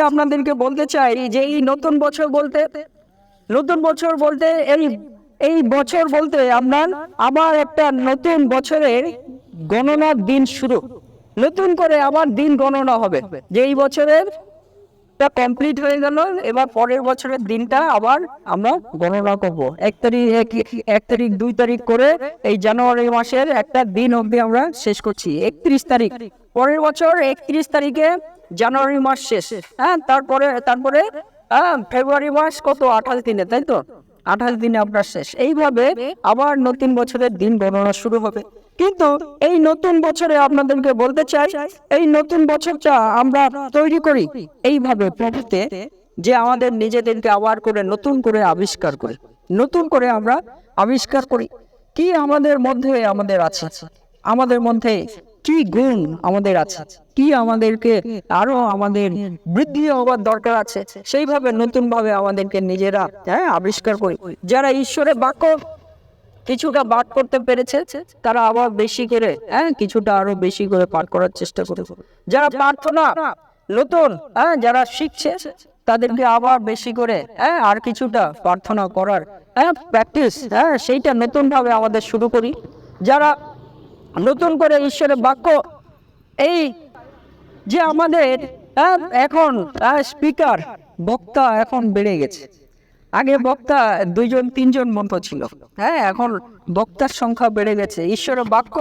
আপনাদেরকে বলতে চাই যে এই নতুন বছর বলতে, নতুন বছর বলতে এই এই বছর বলতে আপনার আবার একটা নতুন বছরের গণনার দিন শুরু। নতুন করে আবার দিন গণনা হবে। যে এই বছরের কমপ্লিট হয়ে গেল, এবার পরের বছরের দিনটা আবার আমরা গণনা করব। এক তারিখ, এক- এক তারিখ, দুই তারিখ করে এই জানুয়ারি মাসের একটা দিন অবধি আমরা শেষ করছি। একত্রিশ তারিখ। পরের বছর একত্রিশ তারিখে জানুয়ারি মাস শেষ। হ্যাঁ তারপরে তারপরে হ্যাঁ ফেব্রুয়ারি মাস কত? আঠাশ দিনে, তাই তো? আঠাশ দিনে আপনার শেষ। এইভাবে আবার নতুন বছরের দিন গণনা শুরু হবে। কিন্তু এই নতুন বছরে আপনাদেরকে বলতে চাই, এই নতুন বছরটা আমরা তৈরি করি এইভাবে প্রভুতে যে আমাদের নিজেদেরকে আবার করে নতুন করে আবিষ্কার করি। নতুন করে আমরা আবিষ্কার করি। কি আমাদের মধ্যে আমাদের আছে? আমাদের মধ্যে কি গুণ আমাদের আছে? কি আমাদেরকে আরও আমাদের বৃদ্ধি হওয়ার দরকার আছে? সেইভাবে নতুন ভাবে আমাদেরকে নিজেরা হ্যাঁ আবিষ্কার করি। যারা ঈশ্বরের বাক্য কিছুটা পাঠ করতে পেরেছে, তারা আবার বেশি করে হ্যাঁ কিছুটা আরও বেশি করে পাঠ করার চেষ্টা করে যারা প্রার্থনা নতুন হ্যাঁ যারা শিখছে, তাদেরকে আবার বেশি করে হ্যাঁ আর কিছুটা প্রার্থনা করার হ্যাঁ প্র্যাকটিস হ্যাঁ সেইটা নতুন ভাবে আমাদের শুরু করি। যারা নতুন করে ঈশ্বরের বাক্য এই যে আমাদের হ্যাঁ, এখন স্পিকার বক্তা এখন বেড়ে গেছে। আগে বক্তা দুইজন তিনজন মতো ছিল। হ্যাঁ এখন বক্তার সংখ্যা বেড়ে গেছে। ঈশ্বরের বাক্য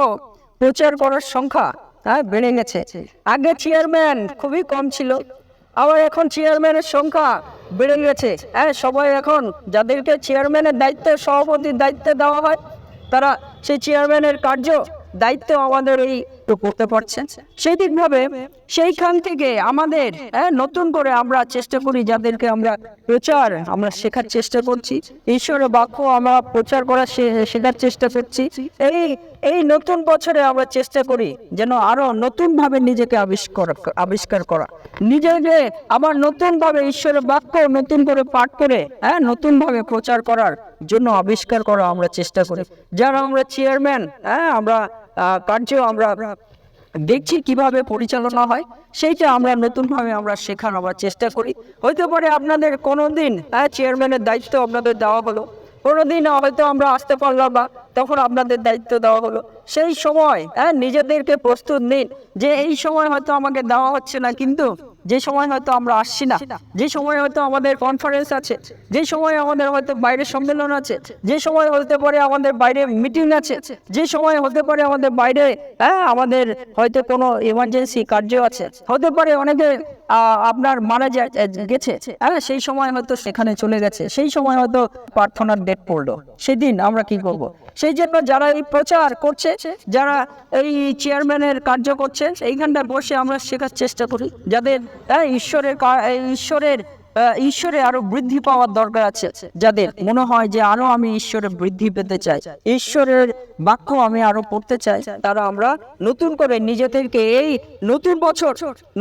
প্রচার করার সংখ্যা হ্যাঁ বেড়ে গেছে। আগে চেয়ারম্যান খুবই কম ছিল আবার এখন চেয়ারম্যানের সংখ্যা বেড়ে গেছে। হ্যাঁ সবাই এখন যাদেরকে চেয়ারম্যানের দায়িত্বে সভাপতির দায়িত্বে দেওয়া হয় তারা সেই চেয়ারম্যানের কার্য দায়িত্ব আমাদের এই করতে পারছেন। সেই সেইখান থেকে আমাদের হ্যাঁ, নতুন করে আমরা চেষ্টা করি যাদেরকে আমরা প্রচার আমরা শেখার চেষ্টা করছি। ঈশ্বরের বাক্য আমরা প্রচার করার শেখার চেষ্টা করছি। এই এই নতুন বছরে আমরা চেষ্টা করি যেন আরও নতুন ভাবে নিজেকে আবিষ্কার আবিষ্কার করা। নিজেকে আবার নতুন ভাবে ঈশ্বরের বাক্য নতুন করে পাঠ করে হ্যাঁ নতুন ভাবে প্রচার করার জন্য আবিষ্কার করা আমরা চেষ্টা করি। যারা আমরা চেয়ারম্যান হ্যাঁ আমরা কার্য আমরা দেখছি কীভাবে পরিচালনা হয়, সেইটা আমরা নতুনভাবে আমরা শেখার আমরা চেষ্টা করি। হইতে পারে আপনাদের কোনো দিন হ্যাঁ চেয়ারম্যানের দায়িত্ব আপনাদের দেওয়া হলো। কোনো দিন হয়তো আমরা আসতে পারলাম না, তখন আপনাদের দায়িত্ব দেওয়া হলো। সেই সময় হ্যাঁ নিজেদেরকে প্রস্তুত নিন যে এই সময় হয়তো আমাকে দেওয়া হচ্ছে না, কিন্তু যে সময় হয়তো আমরা আসছি না, যে সময় হয়তো আমাদের কনফারেন্স আছে, যে সময় আমাদের হয়তো বাইরে সম্মেলন আছে, যে সময় হতে পারে আমাদের বাইরে মিটিং আছে, যে সময় হতে পারে আমাদের বাইরে হ্যাঁ আমাদের হয়তো কোনো ইমার্জেন্সি কার্য আছে। হতে পারে অনেকে আপনার মারা যায় গেছে। হ্যাঁ সেই সময় হয়তো সেখানে চলে গেছে। সেই সময় হয়তো প্রার্থনার ডেট পড়ল। সেদিন আমরা কি করব? সেই জন্য যারা এই প্রচার করছে যারা এই চেয়ারম্যানের কার্য করছে এইখানটা বসে আমরা শেখার চেষ্টা করি। যাদের হ্যাঁ, ঈশ্বরের ঈশ্বরের ঈশ্বরে আরও বৃদ্ধি পাওয়ার দরকার আছে, যাদের মনে হয় যে আরও আমি ঈশ্বরের বৃদ্ধি পেতে চাই। ঈশ্বরের বাক্য আমি আরও পড়তে চাই, তারা আমরা নতুন করে নিজেদেরকে এই নতুন বছর,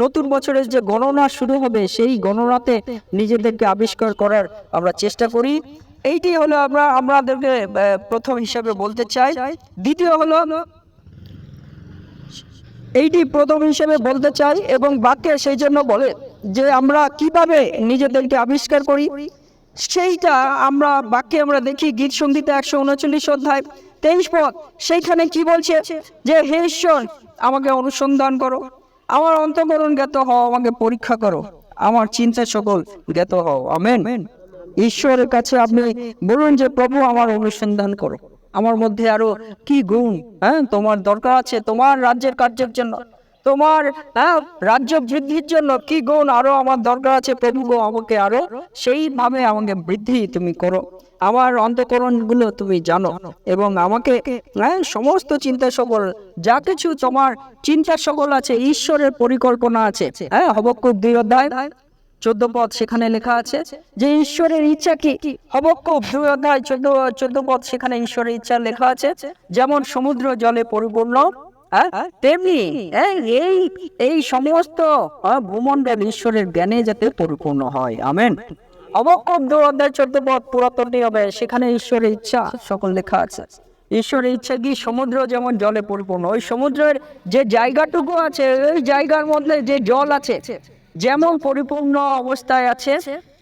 নতুন বছরের যে গণনা শুরু হবে, সেই গণনাতে নিজেদেরকে আবিষ্কার করার আমরা চেষ্টা করি। এইটি হলো আমরা, আমাদেরকে প্রথম হিসাবে বলতে চাই। দ্বিতীয় হলো, এইটি প্রথম হিসেবে বলতে চাই এবং বাক্যে সেই জন্য বলে যে আমরা কীভাবে নিজেদেরকে আবিষ্কার করি, সেইটা আমরা বাক্যে আমরা দেখি গীত সঙ্গীতে একশো উনচল্লিশ অধ্যায়, তেইশ পদ, সেইখানে কি বলছে? যে হে ঈশ্বর, আমাকে অনুসন্ধান করো, আমার অন্তকরণ জ্ঞাত হও, আমাকে পরীক্ষা করো, আমার চিন্তা সকল জ্ঞাত হও, আমেন। ঈশ্বরের কাছে আপনি বলুন যে, প্রভু, আমার অনুসন্ধান করো। আমার মধ্যে আরও কি গুণ হ্যাঁ? তোমার দরকার আছে, তোমার রাজ্যের কার্যের জন্য। তোমার হ্যাঁ রাজ্য বৃদ্ধির জন্য কি গুণ আরও আমার দরকার আছে প্রভু গো আমাকে আরও? সেইভাবে আমাকে বৃদ্ধি তুমি করো। আমার অন্তকরণগুলো তুমি জানো এবং আমাকে হ্যাঁ সমস্ত চিন্তা সকল যা কিছু তোমার চিন্তা সকল আছে, ঈশ্বরের পরিকল্পনা আছে হ্যাঁ হবকুব দুই অধ্যায়, চোদ্দ পদ সেখানে লেখা আছে যে ঈশ্বরের ইচ্ছা কি? হবকুব দুই অধ্যায়, চোদ্দ চোদ্দ পদ সেখানে ঈশ্বরের ইচ্ছা লেখা আছে, যেমন সমুদ্র জলে পরিপূর্ণ তেমনি হ্যাঁ, এই এই সমস্ত হ্যাঁ, ভূমণ্ডল ঈশ্বরের জ্ঞানে যাতে পরিপূর্ণ হয়। আমেন। অবক্ষব দু অধ্যায় চোদ্দ পদ পুরাতনটি হবে সেখানে ঈশ্বরের ইচ্ছা সকল লেখা আছে। ঈশ্বরের ইচ্ছা কি? সমুদ্র যেমন জলে পরিপূর্ণ। ওই সমুদ্রের যে জায়গাটুকু আছে ওই জায়গার মধ্যে যে জল আছে যেমন পরিপূর্ণ অবস্থায় আছে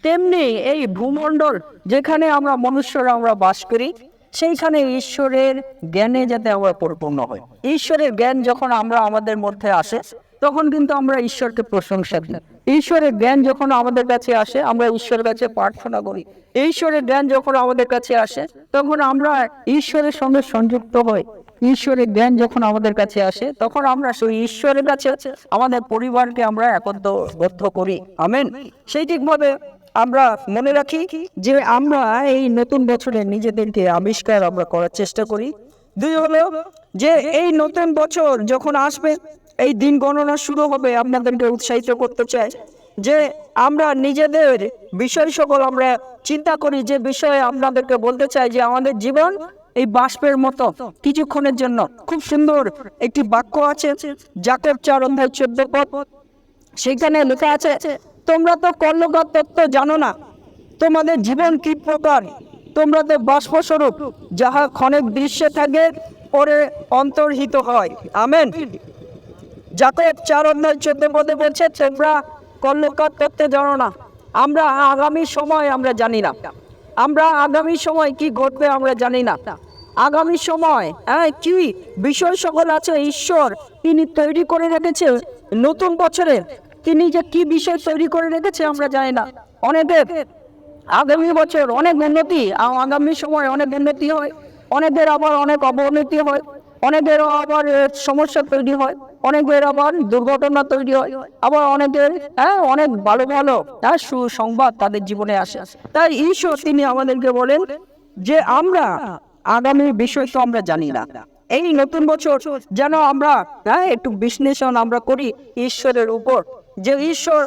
তেমনি এই ভূমণ্ডল যেখানে আমরা মনুষ্যরা আমরা বাস করি সেইখানে ঈশ্বরের জ্ঞানে যাতে আমরা পরিপূর্ণ হই। ঈশ্বরের জ্ঞান যখন আমরা আমাদের মধ্যে আসে, তখন কিন্তু আমরা ঈশ্বরকে প্রশংসা দিই। ঈশ্বরের জ্ঞান যখন আমাদের কাছে আসে, আমরা ঈশ্বরের কাছে প্রার্থনা করি। ঈশ্বরের জ্ঞান যখন আমাদের কাছে আসে, তখন আমরা ঈশ্বরের সঙ্গে সংযুক্ত হই। ঈশ্বরের জ্ঞান যখন আমাদের কাছে আসে, তখন আমরা সেই ঈশ্বরের কাছে আমাদের পরিবারকে আমরা একত্রবদ্ধ করি। আমেন। সেই ঠিকভাবে আমরা মনে রাখি যে আমরা এই নতুন বছরে নিজেদেরকে আবিষ্কার আমরা করার চেষ্টা করি। দুই হলো যে এই নতুন বছর যখন আসবে, এই দিন গণনা শুরু হবে, আপনাদেরকে উৎসাহিত করতে চাই যে আমরা নিজেদের বিষয় সকল আমরা চিন্তা করি, যে বিষয়ে আপনাদেরকে বলতে চাই যে আমাদের জীবন এই বাষ্পের মতো কিছুক্ষণের জন্য। খুব সুন্দর একটি বাক্য আছে, জাকেব চার অধ্যায় চোদ্দ পদ। সেখানে লেখা আছে তোমরা তো কর্ণকার তত্ত্ব জানো না। তোমাদের জীবন কি প্রকার? তোমরা তো বাষ্পস্বরূপ, যাহা ক্ষণিক দৃশ্যে থাকে, পরে অন্তর্হিত হয়। আমেন। যাতে চার অধ্যায় চোদ্দ পদে বলছে, তোমরা কর্ণকার তত্ত্বে জানো না। আমরা আগামী সময় আমরা জানি না। আমরা আগামী সময় কি ঘটবে আমরা জানি না। আগামী সময় হ্যাঁ কি বিষয় সকল আছে? ঈশ্বর তিনি তৈরি করে রেখেছে নতুন বছরে। তিনি যে কি বিষয় তৈরি করে রেখেছে আমরা জানি না। অনেকের আগামী বছর অনেক উন্নতি আগামী সময় অনেক উন্নতি হয়। অনেকের আবার অনেক অবনতি হয়। অনেকের আবার সমস্যা তৈরি হয়। অনেকের আবার দুর্ঘটনা তৈরি হয়। আবার অনেকের হ্যাঁ অনেক ভালো ভালো হ্যাঁ সুসংবাদ তাদের জীবনে আসে। তাই ঈশ্বর তিনি আমাদেরকে বলেন যে আমরা আগামী বিষয় তো আমরা জানি না। এই নতুন বছর যেন আমরা হ্যাঁ একটু বিশ্লেষণ আমরা করি ঈশ্বরের উপর। যে ঈশ্বর,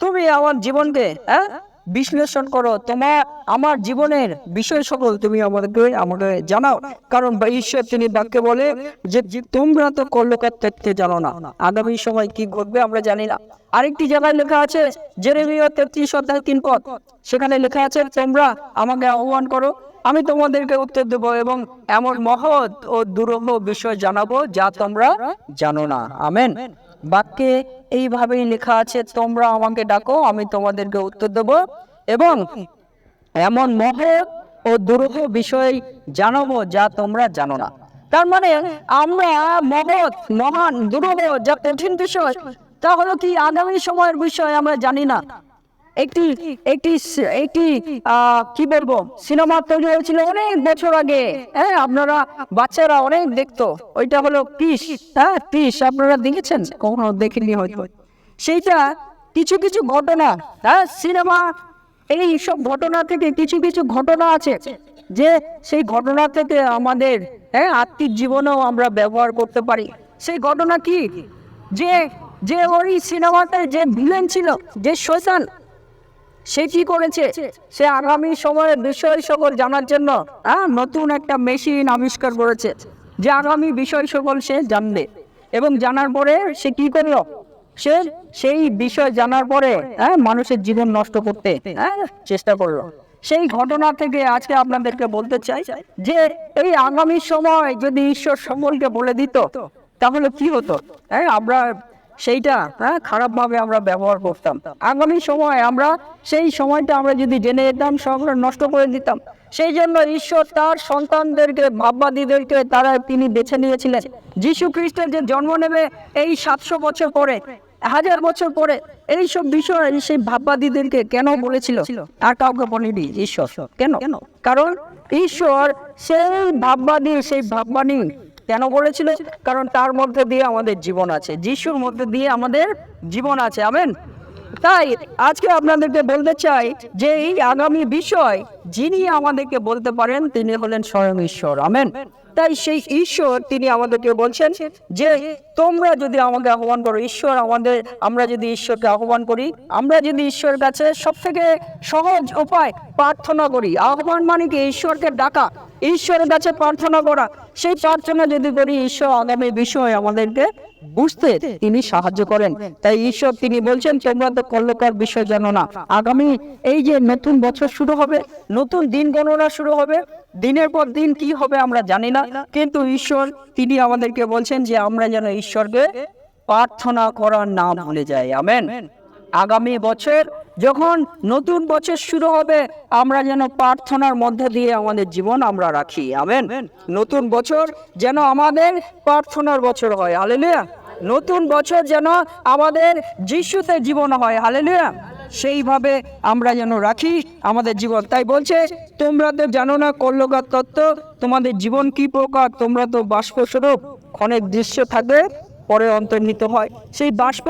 তুমি আমার জীবনকে হ্যাঁ বিশ্লেষণ করো। তোমার, আমার জীবনের বিষয় সকল তুমি আমাদেরকে, আমাকে জানাও। কারণ ঈশ্বর তিনি বাক্যে বলে যে তোমরা তো কল্লকার তথ্যে জানো না। আগামী সময় কি ঘটবে আমরা জানি না। আরেকটি জায়গায় লেখা আছে, জেরেমিয়া তেত্রিশ অধ্যায় তিন পদ। সেখানে লেখা আছে, তোমরা আমাকে আহ্বান করো, আমি তোমাদেরকে উত্তর দেবো এবং এমন মহৎ ও দুরূহ বিষয় জানাব যা তোমরা জানো না। আমেন। বাক্যে এইভাবেই লেখা আছে, তোমরা আমাকে ডাকো, আমি তোমাদেরকে উত্তর দেব। এবং এমন মহৎ ও দুরূহ বিষয় জানাব যা তোমরা জানো না। তার মানে আমরা মহৎ, মহান, দুরূহ, যা কঠিন বিষয় তা কি আগামী সময়ের বিষয় আমরা জানি না? একটি একটি একটি আহ, কি বলব সিনেমা তৈরি হয়েছিল অনেক বছর আগে। হ্যাঁ আপনারা বাচ্চারা অনেক দেখতো। ওইটা হলো পিস হ্যাঁ পিস আপনারা দেখেছেন? কখনো দেখেননি হয়তো। সেইটা কিছু কিছু ঘটনা হ্যাঁ সিনেমা এই সব ঘটনা থেকে কিছু কিছু ঘটনা আছে যে সেই ঘটনা থেকে আমাদের হ্যাঁ আত্মিক জীবনেও আমরা ব্যবহার করতে পারি। সেই ঘটনা কি? যে যে ওই সিনেমাতে যে ভিলেন ছিল যে শৈতান সে কি করেছে? সে আগামী সময়ের বিষয় সকল জানার জন্য হ্যাঁ নতুন একটা মেশিন আবিষ্কার করেছে যে আগামী বিষয় সকল সে জানবে। এবং জানার পরে সে কি করল? সে সেই বিষয় জানার পরে হ্যাঁ মানুষের জীবন নষ্ট করতে হ্যাঁ চেষ্টা করল। সেই ঘটনা থেকে আজকে আপনাদেরকে বলতে চাই যে এই আগামী সময় যদি ঈশ্বর সকলকে বলে দিত তাহলে কি হতো? হ্যাঁ আমরা সেইটা হ্যাঁ খারাপভাবে আমরা ব্যবহার করতাম। আগামী সময় আমরা, সেই সময়টা আমরা যদি জেনে যেতাম সব নষ্ট করে দিতাম, সেই জন্য ঈশ্বর তার সন্তানদেরকে ভাববাদীদেরকে তারা তিনি বেছে নিয়েছিলেন। যীশু খ্রিস্টের যে জন্ম নেবে, এই সাতশো বছর পরে, হাজার বছর পরে এইসব বিষয় সেই ভাববাদীদেরকে কেন বলেছিল? আর কাউকে বলেনি ঈশ্বর। কেন? কেন? কারণ ঈশ্বর সেই ভাববাদী সেই ভাববাণী কেন বলেছিল? কারণ তার মধ্যে দিয়ে আমাদের জীবন আছে। যিশুর মধ্যে দিয়ে আমাদের জীবন আছে। আমেন? তাই আজকে আপনাদেরকে বলতে চাই যে এই আগামী বিষয় যিনি আমাদেরকে বলতে পারেন, তিনি হলেন স্বয়ং ঈশ্বর। আমেন? তাই সেই ঈশ্বর তিনি আমাদেরকে বলছেন যে, তোমরা যদি আমাকে আহ্বান করো, ঈশ্বর আমাদের, আমরা যদি ঈশ্বরকে আহ্বান করি, আমরা যদি ঈশ্বরের কাছে সব থেকে সহজ উপায় প্রার্থনা করি, আহ্বান মানে কি? ঈশ্বরকে ডাকা, ঈশ্বরের কাছে প্রার্থনা করা। সেই প্রার্থনা যদি করি, ঈশ্বর আগামী বিষয় আমাদেরকে বুঝতে তিনি সাহায্য করেন। তাই ঈশ্বর তিনি বলছেন, তোমরা তো কল্লকার বিষয় জানো না। আগামী এই যে নতুন বছর শুরু হবে, নতুন দিন গণনা শুরু হবে দিনের পর দিন কি হবে আমরা জানি না, কিন্তু ঈশ্বর, তিনি আমাদেরকে বলছেন যে আমরা যেন ঈশ্বরকে প্রার্থনা করার না ভুলে যাই। আমেন। আগামী বছর যখন নতুন বছর শুরু হবে, আমরা যেন প্রার্থনার মধ্যে দিয়ে আমাদের জীবন আমরা রাখি। আমেন। নতুন বছর যেন আমাদের প্রার্থনার বছর হয়। হালেলুয়া নতুন বছর যেন আমাদের যিশুতে জীবন হয়। হালেলুয়া সেইভাবে আমরা যেন রাখি, আমাদের জীবন। তাই বলছে, তোমরা তো জানো না কল্লকার তত্ত্ব, তোমাদের জীবন কি প্রকার? তোমরা তো বাষ্পস্বরূপ ক্ষণেক দৃশ্য থাকবে, পরে অন্তর্হিত হয়। সেই বাষ্প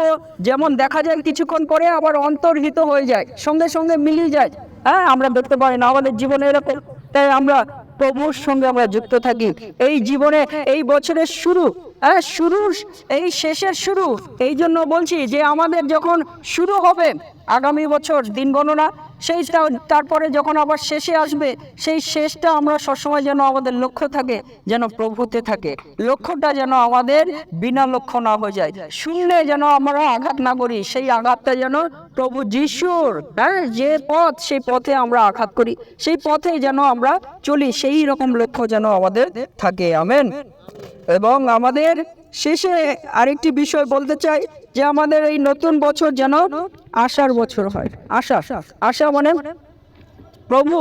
যেমন দেখা যায় কিছুক্ষণ পরে আবার অন্তর্হিত হয়ে যায়, সঙ্গে সঙ্গে মিলিয়ে যায়। হ্যাঁ আমরা দেখতে পাই না, আমাদের জীবনে এরকম। তাই আমরা প্রভুর সঙ্গে আমরা যুক্ত থাকি। এই জীবনে এই বছরের শুরু হ্যাঁ শুরু এই শেষের শুরু। এই জন্য বলছি যে আমাদের যখন শুরু হবে আগামী বছর দিন গণনা সেইটা তারপরে যখন আবার শেষে আসবে, সেই শেষটা আমরা সবসময় যেন আমাদের লক্ষ্য থাকে, যেন প্রভুতে থাকে। লক্ষ্যটা যেন আমাদের বিনা লক্ষ্য না হয়ে যায়। শূন্যে যেন আমরা আঘাত না করি, সেই আঘাতটা যেন প্রভু যিশুর হ্যাঁ যে পথ, সেই পথে আমরা আঘাত করি। সেই পথে যেন আমরা চলি, সেই রকম লক্ষ্য যেন আমাদের থাকে। আমেন। এবং আমাদের শেষে আরেকটি বিষয় বলতে চাই যে আমাদের এই নতুন বছর যেন আশার বছর হয়। আশা আশা মানে প্রভু,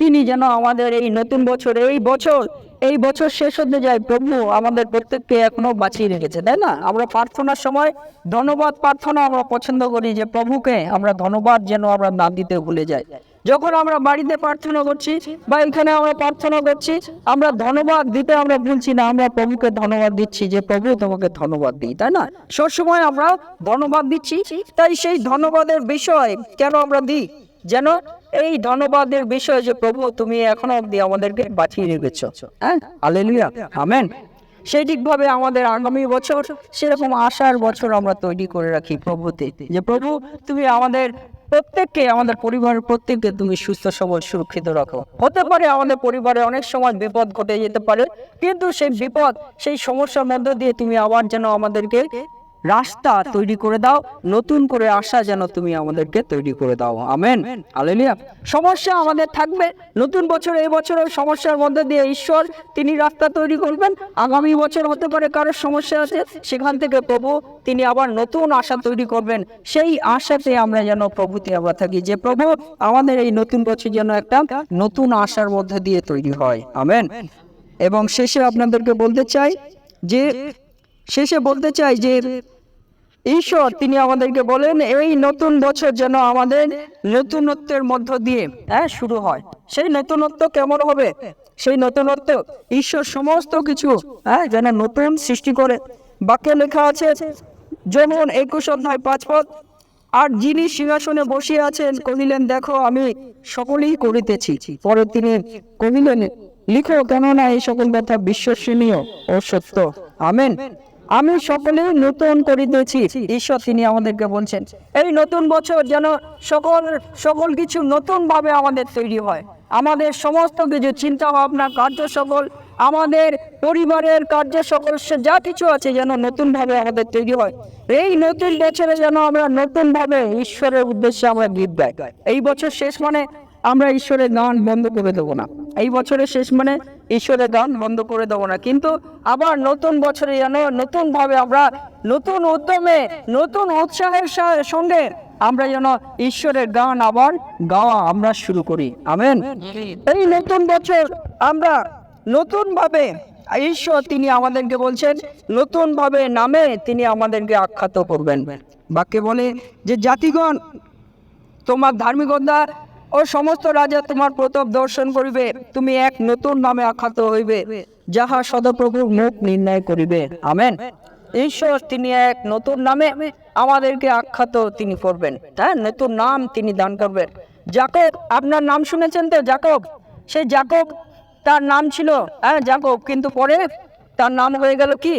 তিনি যেন আমাদের এই নতুন বছর, এই বছর এই বছর শেষ হতে যায়, প্রভু আমাদের প্রত্যেককে এখনও বাঁচিয়ে রেখেছে, তাই না? আমরা প্রার্থনার সময় ধন্যবাদ প্রার্থনা আমরা পছন্দ করি যে প্রভুকে আমরা ধন্যবাদ যেন আমরা না দিতে ভুলে যাই। যখন আমরা বাড়িতে প্রার্থনা করছি বা এখানে আমরা প্রার্থনা করছি, আমরা ধন্যবাদ দিতে আমরা ভুলছি না, আমরা প্রভুকে ধন্যবাদ দিচ্ছি যে প্রভু তোমাকে ধন্যবাদ দিই, তাই না? সবসময় আমরা ধন্যবাদ দিচ্ছি, তাই সেই ধন্যবাদের বিষয় কেন আমরা দিই? যেন এই ধন্যবাদের বিষয় যে প্রভু তুমি এখনও অব্দি আমাদেরকে বাঁচিয়ে রেখেছ হ্যাঁ? আলেলুয়া আমেন সেই ঠিকভাবে আমাদের আগামী বছর সেরকম আশার বছর আমরা তৈরি করে রাখি প্রভুতে, যে প্রভু তুমি আমাদের প্রত্যেককে আমাদের পরিবারের প্রত্যেককে তুমি সুস্থ, সবল, সুরক্ষিত রাখো। হতে পারে আমাদের পরিবারে অনেক সময় বিপদ ঘটে যেতে পারে, কিন্তু সেই বিপদ, সেই সমস্যার মধ্যে দিয়ে তুমি আবার যেন আমাদেরকে রাস্তা তৈরি করে দাও, নতুন করে আশা যেন তুমি আমাদেরকে তৈরি করে দাও। আমেন। আলেলিয়া সমস্যা আমাদের থাকবে। নতুন বছর, এই বছরের সমস্যার মধ্যে দিয়ে ঈশ্বর তিনি রাস্তা তৈরি করবেন। আগামী বছর হতে পারে কারোর সমস্যা আছে, সেখান থেকে প্রভু তিনি আবার নতুন আশা তৈরি করবেন। সেই আশাতে আমরা যেন প্রভুতে আবার থাকি যে, প্রভু, আমাদের এই নতুন বছর যেন একটা নতুন আশার মধ্যে দিয়ে তৈরি হয়। আমেন। এবং শেষে আপনাদেরকে বলতে চাই যে শেষে বলতে চাই যে, ঈশ্বর, তিনি আমাদেরকে বলেন, এই নতুন বছর যেন আমাদের নতুনত্বের মধ্য দিয়ে হ্যাঁ শুরু হয়। সেই নতুনত্ব কেমন হবে? সেই নতুনত্ব ঈশ্বর সমস্ত কিছু হ্যাঁ যেন নতুন সৃষ্টি করে। বাক্যে লেখা আছে, যেমন একুশ অধ্যায় পাঁচ পদ, আর যিনি সিংহাসনে বসিয়ে আছেন, কহিলেন, দেখো, আমি সকলেই করিতেছি। পরে তিনি কহিলেন, লিখো, কেননা এই সকল কথা বিশ্বসনীয় ও সত্য। আমেন। আমি সকলে নতুন করে করিতেছি ঈশ্বর তিনি আমাদেরকে বলছেন, এই নতুন বছর যেন সকল সকল কিছু নতুন ভাবে আমাদের তৈরি হয়। আমাদের সমস্ত কিছু চিন্তা ভাবনা কার্য সকল, আমাদের পরিবারের কার্য সকল যা কিছু আছে যেন নতুন ভাবে আমাদের তৈরি হয়। এই নতুন বছরে যেন আমরা নতুন ভাবে ঈশ্বরের উদ্দেশ্যে আমরা গীত গাই এই বছর শেষ মানে আমরা ঈশ্বরের গান বন্ধ করে দেবো না। এই বছরের শেষ মানে ঈশ্বরের গান বন্ধ করে দেবো না। কিন্তু আবার নতুন বছরে যেন নতুন ভাবে আমরা নতুন উদ্যমে, নতুন উৎসাহের সঙ্গে আমরা যেন ঈশ্বরের গান আবার গাওয়া আমরা শুরু করি। আমেন। এই নতুন বছর আমরা নতুন ভাবে ঈশ্বর তিনি আমাদেরকে বলছেন নতুন ভাবে নামে তিনি আমাদেরকে আখ্যাত করবেন। বাক্যে বলে যে, জাতিগণ, তোমার ধার্মিকতা ও সমস্ত রাজা তোমার প্রতাপ দর্শন করিবে। তুমি এক নতুন নামে আখ্যাত হইবে, যাহা সদপ্রভুর মুখ নির্ণয় করিবে। আমেন। ঈশ্বর তিনি এক নতুন নামে আমাদেরকে আখ্যাত তিনি করবেন। হ্যাঁ নতুন নাম তিনি দান করবেন। জাকব, আপনার নাম শুনেছেন তো জাকব? সেই জাকব, তার নাম ছিল হ্যাঁ জাকব, কিন্তু পরে তার নাম হয়ে গেল কি?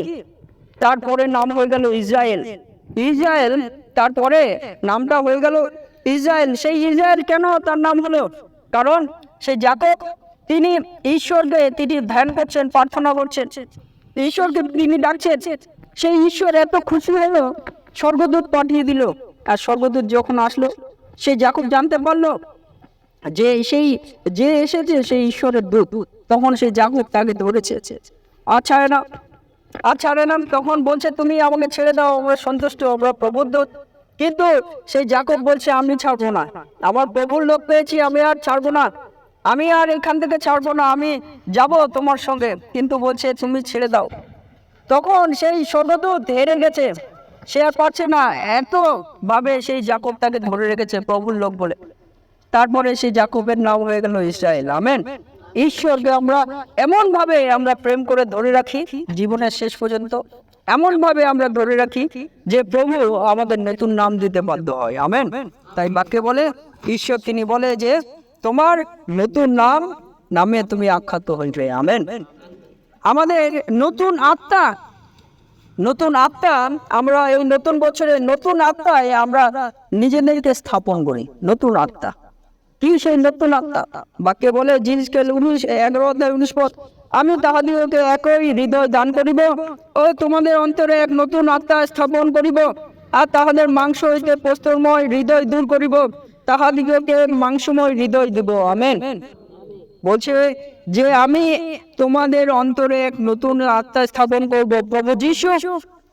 তারপরে নাম হয়ে গেল ইসরায়েল। ইসরায়েল, তারপরে নামটা হয়ে গেল ইসরায়েল, সেই ইসরায়েল কেন তার নাম হলো? কারণ সেই জাকব তিনি ঈশ্বরকে, তিনি ধ্যান করছেন, প্রার্থনা করছেন। ঈশ্বরকে তিনি ডাকছেন। সেই ঈশ্বর এত খুশি হলো, স্বর্গদূত পাঠিয়ে দিল। আর স্বর্গদূত যখন আসলো সেই জাকব জানতে পারল যে সেই, যে এসেছে সেই ঈশ্বরের দূত। তখন সেই জাকব তাকে ধরেছে। আর ছাড়ে তখন বলছে, তুমি আমাকে ছেড়ে দাও, আমরা সন্তুষ্ট, আমরা প্রবুদ্ধ। কিন্তু সেই জাকব বলছে, আমি ছাড়বো না। আমার প্রভুর লোক পেয়েছি, আমি আর ছাড়বো না। আমি আর এখান থেকে ছাড়বো না, আমি যাব তোমার সঙ্গে। কিন্তু বলছে, তুমি ছেড়ে দাও। তখন সেই স্বর্গদূত হেরে গেছে। সে আর পারছে না এত ভাবে সেই জাকব তাকে ধরে রেখেছে প্রভুর লোক বলে। তারপরে সেই জাকবের নাম হয়ে গেল ইসরায়েল। আমেন। ঈশ্বরকে আমরা এমন ভাবে আমরা প্রেম করে ধরে রাখি, জীবনের শেষ পর্যন্ত। এমন ভাবে আমরা ধরে রাখি যে প্রভু আমাদের নতুন নাম দিতে বাধ্য হয়। আমেন। তাই বাক্যে বলে ঈশ্বর তিনি বলে যে তোমার নতুন নাম নামে তুমি আখ্যাত হইবে। আমেন। আমাদের নতুন আত্মা নতুন আত্মা আমরা এই নতুন বছরে নতুন আত্মায় আমরা নিজেদেরকে স্থাপন করি। নতুন আত্মা। কি সেই নতুন আত্মা? বাক্যে বলে জিনিসকে উনিশ এগারো অধ্যায় উনিশ পদ আমি তাহাদিগকে একই হৃদয় দান করিব ও তোমাদের অন্তরে এক নতুন আত্মা স্থাপন করিব আর তাহাদের মাংস হইতে প্রস্তরময় হৃদয় দূর করিব। তাহাদিগকে মাংসময় হৃদয় দিব। আমেন। বলছে, যে আমি তোমাদের অন্তরে এক নতুন আত্মা স্থাপন করব, প্রভু যিশু।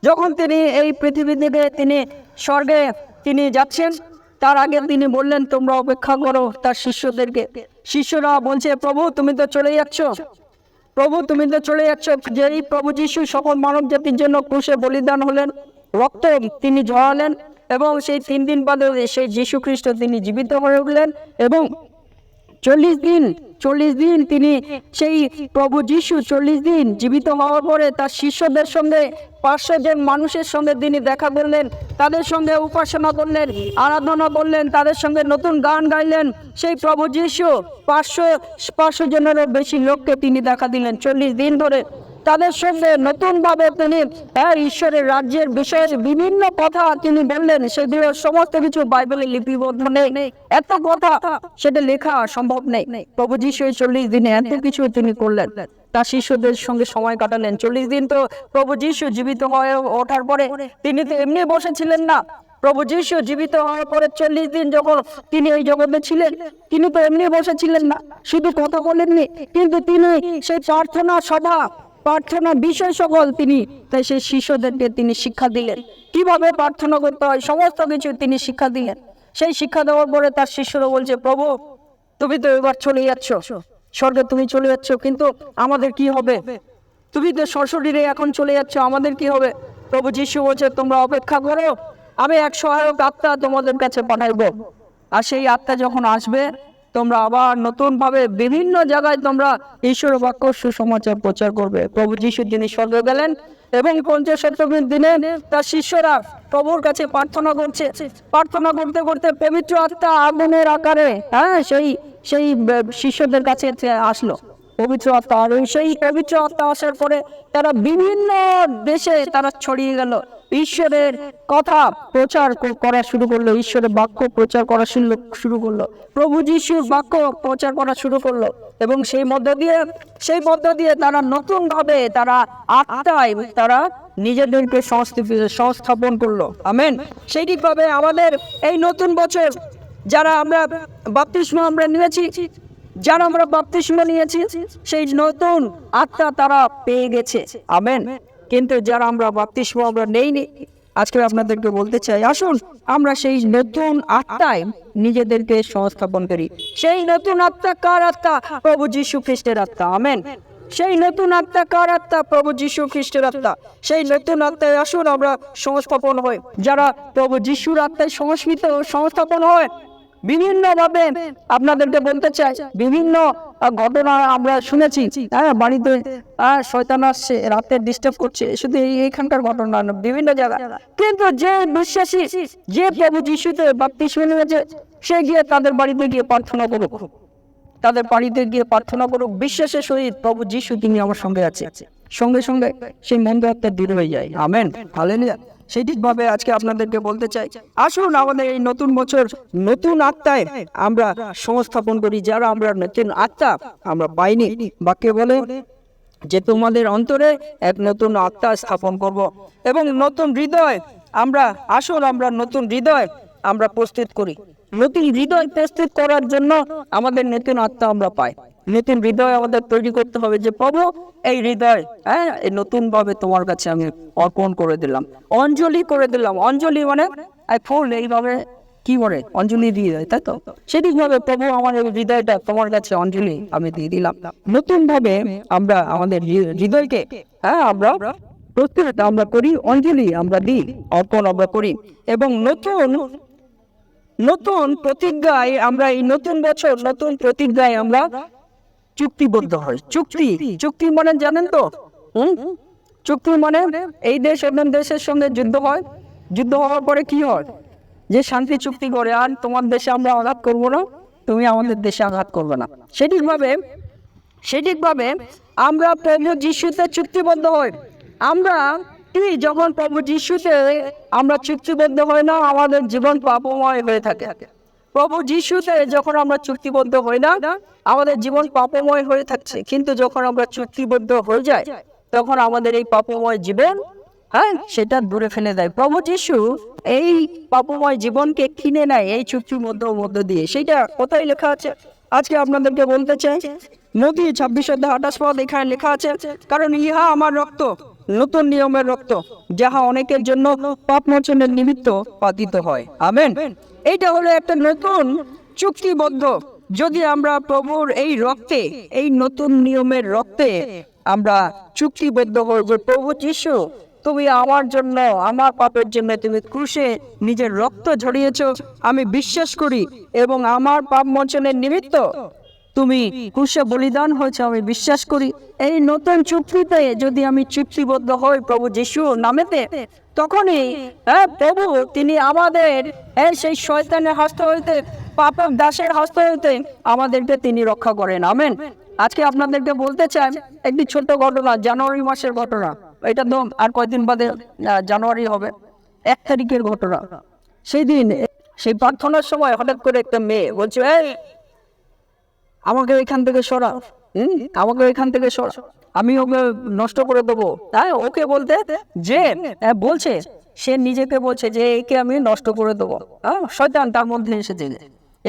যখন তিনি এই পৃথিবী থেকে তিনি স্বর্গে তিনি যাচ্ছেন, তার আগে তিনি বললেন, তোমরা অপেক্ষা করো তার শিষ্যদেরকে। শিষ্যরা বলছে, প্রভু, তুমি তো চলে যাচ্ছ। প্রভু, তুমি তো চলে যাচ্ছ যেই প্রভু যিশু সকল মানব জাতির জন্য ক্রুশে বলিদান হলেন, রক্ত তিনি ঝরালেন এবং সেই তিন দিন বাদে সেই যীশু খ্রিস্ট তিনি জীবিত হয়ে উঠলেন এবং চল্লিশ দিন চল্লিশ দিন তিনি সেই প্রভু যিশু চল্লিশ দিন জীবিত হওয়ার পরে তার শিষ্যদের সঙ্গে পাঁচশো জন মানুষের সঙ্গে তিনি দেখা করলেন, তাদের সঙ্গে উপাসনা করলেন, আরাধনা করলেন, তাদের সঙ্গে নতুন গান গাইলেন। সেই প্রভু যিশু পাঁচশো পাঁচশো জনেরও বেশি লোককে তিনি দেখা দিলেন। চল্লিশ দিন ধরে তাদের সঙ্গে নতুনভাবে তিনি হ্যাঁ ঈশ্বরের রাজ্যের বিষয়ে বিভিন্ন কথা তিনি বললেন। সেগুলো সমস্ত কিছু বাইবেলে লিপিবদ্ধ নেই। এত কথা সেটা লেখা সম্ভব নেই। প্রভু যিশু চল্লিশ দিনে এত কিছু তিনি করলেন। তার শিষ্যদের সঙ্গে সময় কাটালেন। চল্লিশ দিন তো প্রভু যিশু জীবিত হয়ে ওঠার পরে তিনি তো এমনি বসেছিলেন না। প্রভু যিশু জীবিত হওয়ার পরে চল্লিশ দিন যখন তিনি এই জগতে ছিলেন, তিনি তো এমনি বসেছিলেন না। শুধু কথা বলেননি, কিন্তু তিনি সেই প্রার্থনা সভা প্রার্থনা বিষয় সকল তিনি। তাই সেই শিষ্যদেরকে তিনি শিক্ষা দিলেন। কীভাবে প্রার্থনা করতে হয়, সমস্ত কিছু তিনি শিক্ষা দিলেন। সেই শিক্ষা দেওয়ার পরে তার শিষ্যরা বলছে, প্রভু, তুমি তো এবার চলে যাচ্ছ। স্বর্গে তুমি চলে যাচ্ছ, কিন্তু আমাদের কি হবে? তুমি তো সরস্বতীরে এখন চলে যাচ্ছ, আমাদের কি হবে? প্রভু যিশু বলছে, তোমরা অপেক্ষা করো, আমি এক সহায়ক আত্মা তোমাদের কাছে পাঠাইবো। আর সেই আত্মা যখন আসবে তোমরা আবার নতুন ভাবে বিভিন্ন জায়গায় তোমরা ঈশ্বর বাক্য সুসমাচার প্রচার করবে। প্রভু যিশু তিনি স্বর্গে গেলেন এবং পঞ্চাশ দিনে তার শিষ্যরা প্রভুর কাছে প্রার্থনা করছে। প্রার্থনা করতে করতে পবিত্র আত্মা আগুনের আকারে হ্যাঁ সেই সেই শিষ্যদের কাছে আসলো। পবিত্র আত্মা, আর সেই পবিত্র আত্মা আসার পরে তারা বিভিন্ন দেশে তারা ছড়িয়ে গেল। ঈশ্বরের কথা প্রচার করা শুরু করল, ঈশ্বরের বাক্য প্রচার করা শুরু করল। প্রভু যিশুর বাক্য প্রচার করা শুরু করল এবং সেই মধ্য দিয়ে, সেই মধ্য দিয়ে তারা নতুন ভাবে তারা আত্মায় তারা নিজেদেরকে সংস্থাপন করল। আমেন। সেই ঠিকভাবে আমাদের এই নতুন বছর যারা আমরা বাপ্তিস্ম আমরা নিয়েছি, যারা আমরা বাপ্তিস্ম নিয়েছি, সেই নতুন আত্মা তারা পেয়ে গেছে। আমেন। কিন্তু যারা আমরা বাপ্তিস্ম আমরা নেইনি, আজকে আপনাদেরকে বলতে চাই, আসুন আমরা সেই নতুন আত্মায় নিজেদেরকে সংস্থাপন করি। সেই নতুন আত্মা কার আত্মা? প্রভু যীশু খ্রিস্টের আত্মা। আমেন। সেই নতুন আত্মা কার আত্মা? প্রভু যীশু খ্রিস্টের আত্মা। সেই নতুন আত্মায় আসুন আমরা সংস্থাপন হই। যারা প্রভু যিশুর আত্মায় সংস্কৃত সংস্থাপন হয় বিভিন্ন ভাবে আপনাদেরকে বলতে চাই, বিভিন্ন ঘটনা আমরা শুনেছি। হ্যাঁ বাড়িতে শয়তান আসছে, রাতে ডিস্টার্ব করছে, শুধু এইখানকার ঘটনা বিভিন্ন জায়গায়। কিন্তু যে বিশ্বাসী, যে প্রভু যিশুতে বাপ্তিস্ম নিয়েছে, সে গিয়ে তাদের বাড়িতে গিয়ে প্রার্থনা করুক। তাদের বাড়িতে গিয়ে প্রার্থনা করুক, বিশ্বাসের সহিত প্রভু যিশু তিনি আমার সঙ্গে আছে। সঙ্গে সঙ্গে সেই মন্দ আত্মা দূর হয়ে যায়। আমেন। হালেলুয়া সেই ঠিকভাবে আজকে আপনাদেরকে বলতে চাই, আসুন আমাদের এই নতুন বছর নতুন আত্মায় আমরা সংস্থাপন করি। যারা আমরা নতুন আত্মা আমরা পাইনি বাক্যে বলে যে তোমাদের অন্তরে এক নতুন আত্মা স্থাপন করব এবং নতুন হৃদয় আমরা, আসুন আমরা নতুন হৃদয় আমরা প্রস্তুত করি। নতুন হৃদয় প্রস্তুত করার জন্য আমাদের নতুন আত্মা আমরা পাই। নতুন হৃদয় আমাদের তৈরি করতে হবে যে, প্রভু, এই হৃদয় হ্যাঁ এই নতুন ভাবে তোমার কাছে আমি অর্পণ করে দিলাম। অঞ্জলি করে দিলাম। অঞ্জলি মানে ফুল, এইভাবে কি করে? অঞ্জলি দিয়ে দেয়, তাই তো? সেদিকভাবে প্রভু আমার হৃদয়টা তোমার কাছে অঞ্জলি আমি দিয়ে দিলাম। নতুন ভাবে আমরা আমাদের হৃদয়কে হ্যাঁ আমরা প্রস্তুত আমরা করি, অঞ্জলি আমরা দিই, অর্পণ আমরা করি। এবং নতুন নতুন প্রতিজ্ঞায় আমরা এই নতুন বছর নতুন প্রতিজ্ঞায় আমরা চুক্তিবদ্ধ হই। চুক্তি চুক্তি মানে জানেন তো? হুম? চুক্তি মানে এই দেশ অন্য দেশের সঙ্গে যুদ্ধ হয়। যুদ্ধ হওয়ার পরে কি হয়? যে শান্তি চুক্তি করে, আর তোমার দেশে আমরা আঘাত করব না, তুমি আমাদের দেশে আঘাত করবে না। সেটিকভাবে সেটিকভাবে আমরা প্রভু যিশুতে চুক্তিবদ্ধ হই। আমরা কি যখন প্রভু যিশুতে আমরা চুক্তিবদ্ধ হই না, আমাদের জীবন পাপময় হয়ে থাকে। প্রভু যিশুতে যখন আমরা চুক্তিবদ্ধ হই না, আমাদের জীবন পাপময় হয়ে থাকছে। কিন্তু যখন আমরা চুক্তিবদ্ধ হয়ে যাই, তখন আমাদের এই পাপময় জীবন হ্যাঁ সেটা দূরে ফেলে দেয়। প্রভু যিশু এই পাপময় জীবনকে কিনে নেয় এই চুক্তির মধ্যে, মধ্য দিয়ে। সেটা কোথায় লেখা আছে? আজকে আপনাদেরকে বলতে চাই নদী ছাব্বিশ অধ্যায় আঠাশ পদ এখানে লেখা আছে, কারণ ইহা আমার রক্ত। নতুন নিয়মের রক্ত, যাহা অনেকের জন্য পাপ মোচনের নিমিত্ত পাতিত হয়। আমেন। এইটা হলো একটা নতুন চুক্তিবদ্ধ। যদি আমরা প্রভুর এই রক্তে, এই নতুন নিয়মের রক্তে আমরা চুক্তিবদ্ধ হইব প্রভু যিশু, তুমি আমার জন্য, আমার পাপের জন্য তুমি ক্রুশে নিজের রক্ত ঝরিয়েছ। আমি বিশ্বাস করি এবং আমার পাপ মোচনের নিমিত্ত তুমি ক্রুশে বলিদান হয়েছে, আমি বিশ্বাস করি। এই নতুন চুক্তিতে যদি আমি চুক্তিবদ্ধ হই প্রভু যিশু নামেতে, তখনই হ্যাঁ প্রভু, তিনি আমাদের সেই শয়তানের হস্ত হইতে, পাপের দাসের হস্ত হইতে আমাদেরকে তিনি রক্ষা করেন। আমেন। আজকে আপনাদেরকে বলতে চাই, একটি ছোট ঘটনা, জানুয়ারি মাসের ঘটনা। এটা তো আর কয়দিন বাদে জানুয়ারি হবে। এক তারিখের ঘটনা। সেই দিন, সেই প্রার্থনার সময় হঠাৎ করে একটা মেয়ে বলছে আমাকে এখান থেকে সরা। হুম, আমাকে এখান থেকে সরা। আমি ওকে নষ্ট করে দেবো। তাই ওকে বলতে যে বলছে সে নিজেকে বলছে যে একে আমি নষ্ট করে দেবো। হ্যাঁ শয়তান তার মধ্যে এসেছে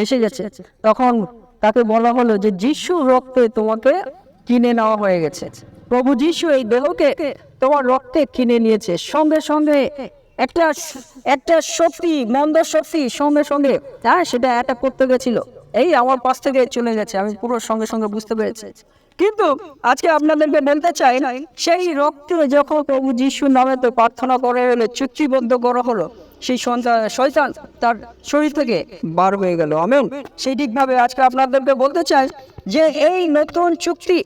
এসে গেছে। তখন তাকে বলা হলো যে যিশু রক্তে তোমাকে কিনে নেওয়া হয়ে গেছে। প্রভু যিশু এই দেহকে তোমার রক্তে কিনে নিয়েছে। সঙ্গে সঙ্গে একটা একটা শক্তি মন্দ শক্তি সঙ্গে সঙ্গে হ্যাঁ সেটা অ্যাটাক করতে গেছিল। এই আমার পাশ থেকে চলে গেছে, আমি পুরো সঙ্গে সঙ্গে বুঝতে পেরেছি। কিন্তু আজকে আপনাদেরকে বলতে চাই, সেই রক্ত যখন প্রভু যিশুর নামে তো প্রার্থনা করে হলো চুক্তিবদ্ধ করা হলো সেই সন্তান শয়তান তার শরীর থেকে বার হয়ে গেল। আমেন। সেই ঠিকভাবে আজকে আপনাদেরকে বলতে চাই যে এই নতুন চুক্তি,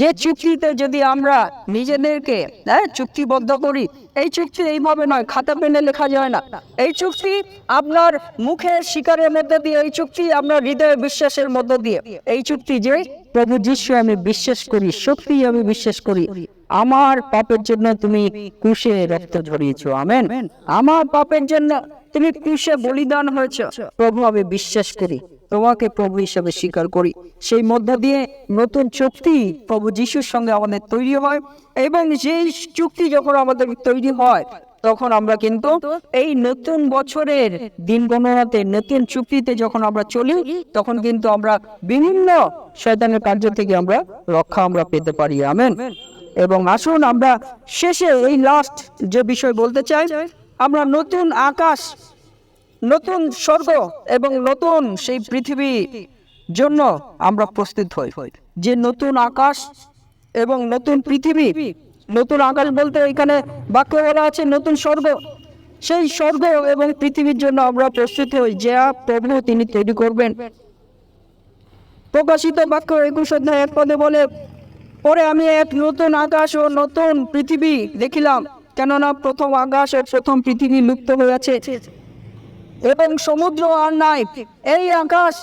যে চুক্তিতে যদি আমরা নিজেদেরকে হ্যাঁ চুক্তিবদ্ধ করি, এই চুক্তি এইভাবে নয়, খাতা পেনে লেখা যায় না। এই চুক্তি আপনার মুখের শিকারের মধ্যে দিয়ে, এই চুক্তি আপনার হৃদয় বিশ্বাসের মধ্য দিয়ে, এই চুক্তি যে প্রভু যিশু আমি বিশ্বাস করি সত্যি আমি বিশ্বাস করি আমার পাপের জন্য তুমি কুশে রক্ত ঝরিয়েছো। আমেন। আমার পাপের জন্য তুমি কুশে বলিদান হয়েছ। প্রভু, আমি বিশ্বাস করি, তোমাকে প্রভু হিসেবে স্বীকার করি। সেই মধ্য দিয়ে নতুন চুক্তি প্রভু যিশুর সঙ্গে আমাদের তৈরি হয় এবং সেই চুক্তি যখন আমাদের তৈরি হয়, তখন আমরা কিন্তু এই নতুন বছরের দিন গণনাতে, নতুন চুক্তিতে যখন আমরা চলি, তখন কিন্তু আমরা বিভিন্ন শয়তানের কার্য থেকে আমরা রক্ষা আমরা পেতে পারি। আমেন। এবং আসুন আমরা শেষে এই লাস্ট যে বিষয় বলতে চাই, আমরা নতুন আকাশ, নতুন স্বর্গ এবং নতুন সেই পৃথিবী জন্য আমরা প্রস্তুত হই। যে নতুন আকাশ এবং নতুন পৃথিবী, নতুন আকাশ বলতে এখানে বাক্য বলা আছে নতুন স্বর্গ। সেই স্বর্গ এবং পৃথিবীর জন্য আমরা প্রস্তুত হই, যে প্রভু তিনি তৈরি করবেন। প্রকাশিত বাক্য একুশ অধ্যায় এক পদে বলে পরে আমি এক নতুন আকাশ ও নতুন পৃথিবী দেখিলাম, কেননা প্রথম আকাশ ও প্রথম পৃথিবী লুপ্ত হয়ে আছে এবং সমুদ্র আর নাই। এই আকাশ,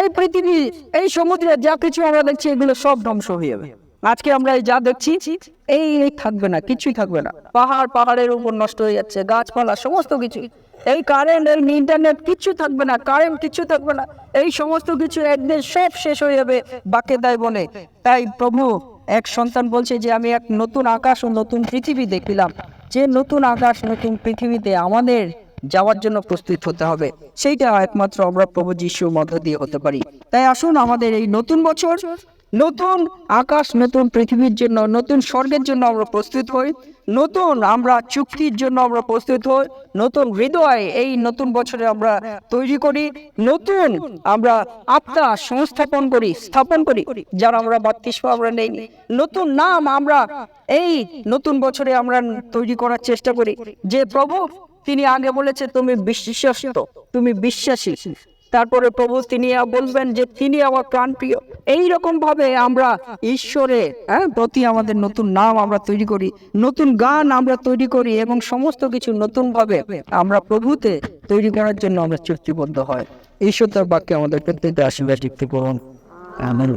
এই পৃথিবী, এই সমুদ্রে যা কিছু আমরা দেখছি, এগুলো সব ধ্বংস হয়ে যাবে। আজকে আমরা এই যা দেখছি, এই এই থাকবে না, কিছুই থাকবে না। পাহাড় পাহাড়ের উপর নষ্ট হয়ে যাচ্ছে, গাছপালা, সমস্ত কিছু। এই কারেন্ট এই ইন্টারনেট কিচ্ছু থাকবে না কারেন্ট কিছু থাকবে না। এই সমস্ত কিছু একদিন সব শেষ হয়ে যাবে, বাকে দেয় বলে তাই প্রভু এক সন্তান বলছে যে, আমি এক নতুন আকাশ ও নতুন পৃথিবী দেখিলাম। যে নতুন আকাশ, নতুন পৃথিবীতে আমাদের যাওয়ার জন্য প্রস্তুত হতে হবে। সেইটা একমাত্র আমরা প্রভু যিশুর মধ্য দিয়ে হতে পারি। তাই আসুন আমাদের এই নতুন বছর নতুন আকাশ, নতুন পৃথিবীর জন্য, নতুন স্বর্গের জন্য আমরা প্রস্তুত হই, নতুন আমরা চুক্তির জন্য আমরা প্রস্তুত হই, নতুন হৃদয় এই নতুন বছরে আমরা তৈরি করি, নতুন আমরা আত্মা সংস্থাপন করি, স্থাপন করি, যারা আমরা বাত্তিস্ম আমরা নেই, নতুন নাম আমরা এই নতুন বছরে আমরা তৈরি করার চেষ্টা করি, যে প্রভু তিনি আগে বলেছে, তুমি বিশ্বাসত, তুমি বিশ্বাসী তারপরে প্রভু তিনি বলবেন যে তিনি আমার প্রাণ প্রিয় এইরকম ভাবে আমরা ঈশ্বরে হ্যাঁ প্রতি আমাদের নতুন নাম আমরা তৈরি করি, নতুন গান আমরা তৈরি করি এবং সমস্ত কিছু নতুন ভাবে আমরা প্রভুতে তৈরি করার জন্য আমরা চুক্তিবদ্ধ হয়। ঈশ্বর তার বাক্যে আমাদের প্রত্যেকটা আশীর্বাদ লিখতে করুন। আমেন।